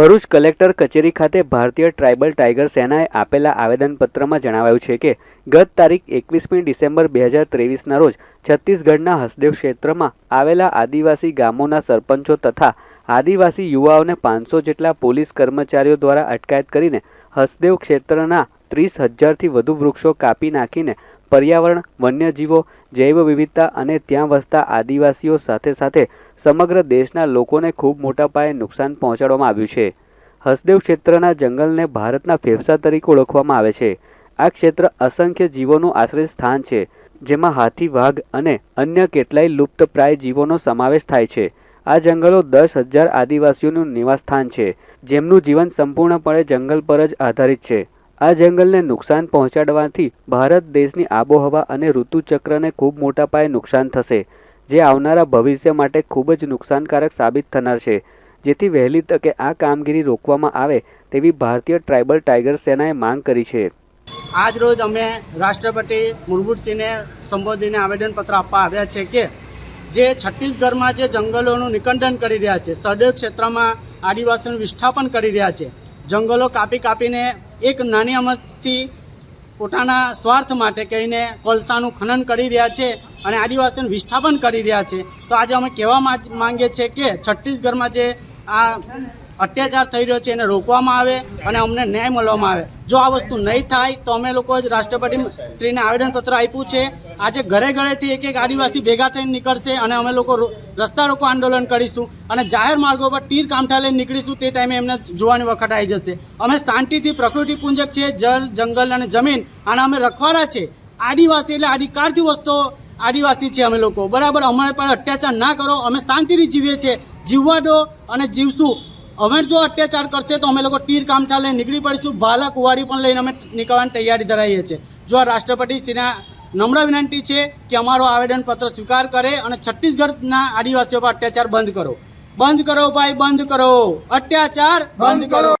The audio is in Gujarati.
ભરૂચ કલેક્ટર કચેરી ખાતે ભારતીય ટ્રાઇબલ ટાઇગર સેનાએ આપેલા આવેદનપત્રમાં જણાવાયું છે કે, ગત તારીખ એકવીસમી ડિસેમ્બર બે હજાર ત્રેવીસના રોજ છત્તીસગઢના હસદેવ ક્ષેત્રમાં આવેલા આદિવાસી ગામોના સરપંચો તથા આદિવાસી યુવાઓને પાંચસો જેટલા પોલીસ કર્મચારીઓ દ્વારા અટકાયત કરીને હસદેવ ક્ષેત્રના ત્રીસ હજારથી વધુ વૃક્ષો કાપી નાખીને પર્યાવરણ, વન્યજીવો, જૈવ વિવિધતા અને ત્યાં વસતા આદિવાસીઓ સાથે સાથે સમગ્ર દેશના લોકોને ખૂબ મોટા પાયે નુકસાન પહોંચાડવામાં આવ્યું છે. હસદેવ ક્ષેત્રના જંગલને ભારતના ફેફસા તરીકે ઓળખવામાં આવે છે. આ ક્ષેત્ર અસંખ્ય જીવોનું આશ્રય સ્થાન છે, જેમાં હાથી, વાઘ અને અન્ય કેટલાય લુપ્તપ્રાય જીવોનો સમાવેશ થાય છે. આ જંગલો દસ હજાર આદિવાસીઓનું નિવાસસ્થાન છે, જેમનું જીવન સંપૂર્ણપણે જંગલ પર જ આધારિત છે. આ જંગલને નુકસાન પહોંચાડવાથી ભારત દેશની આબોહવા અને ઋતુચક્રને ખૂબ મોટા પાયે નુકસાન થશે, જે આવનારા ભવિષ્ય માટે ખૂબ જ નુકસાનકારક સાબિત થનાર છે. જેથી વહેલી તકે આ કામગીરી રોકવામાં આવે તેવી ભારતીય ટ્રાઇબલ ટાઈગર સેનાએ માંગ કરી છે. આજ રોજ અમે રાષ્ટ્રપતિ મુર્મુસિંહને સંબોધીને આવેદનપત્ર આપવા આવ્યા છે કે, જે છત્તીસગઢમાં જે જંગલોનું નિકંદન કરી રહ્યા છે સડક ક્ષેત્રમાં આદિવાસીનું વિસ્થાપન કરી રહ્યા છે. જંગલો કાપી કાપીને એક નાની અમસ્તી પોતાના સ્વાર્થ માટે કહીને કોલસાનું ખનન કરી રહ્યા છે અને આદિવાસીનું વિસ્થાપન કરી રહ્યા છે. તો આજે અમે કહેવા માંગીએ છીએ કે છત્તીસગઢમાં જે આ અત્યાચાર થઈ રહ્યો છે એને રોકવામાં આવે અને અમને ન્યાય મળવામાં આવે. જો આ વસ્તુ નહીં થાય, તો અમે લોકો જ રાષ્ટ્રપતિ શ્રીને આવેદનપત્ર આપ્યું છે. આજે ઘરે ઘરેથી એક એક આદિવાસી ભેગા થઈને નીકળશે અને અમે લોકો રસ્તા રોકો આંદોલન કરીશું અને જાહેર માર્ગો પર તીર કામઠા લઈને નીકળીશું તે ટાઈમે એમને જોવાની વખત આવી જશે. અમે શાંતિથી પ્રકૃતિ પૂંજક છે, જળ, જંગલ અને જમીન આના અમે રખવાડા છે. આદિવાસી એટલે આદિકાળથી વસ્તુ આદિવાસી છે અમે લોકો. બરાબર, અમારે પર અત્યાચાર ના કરો, અમે શાંતિથી જીવીએ છીએ. જીવવા દો અને જીવશું. અમે જો અત્યાચાર કરશે તો અમે લોકો તીર કામઠા લઈને નીકળી પડીશું. ભાલા કુવાડી પણ લઈને અમે નીકળવાની તૈયારી ધરાવીએ છીએ. જો આ રાષ્ટ્રપતિ શ્રીના નમ્ર વિનંતી છે કે અમારો આવેદનપત્ર સ્વીકાર કરે અને છત્તીસગઢના આદિવાસીઓ પર અત્યાચાર બંધ કરો. બંધ કરો ભાઈ, બંધ કરો. અત્યાચાર બંધ કરો.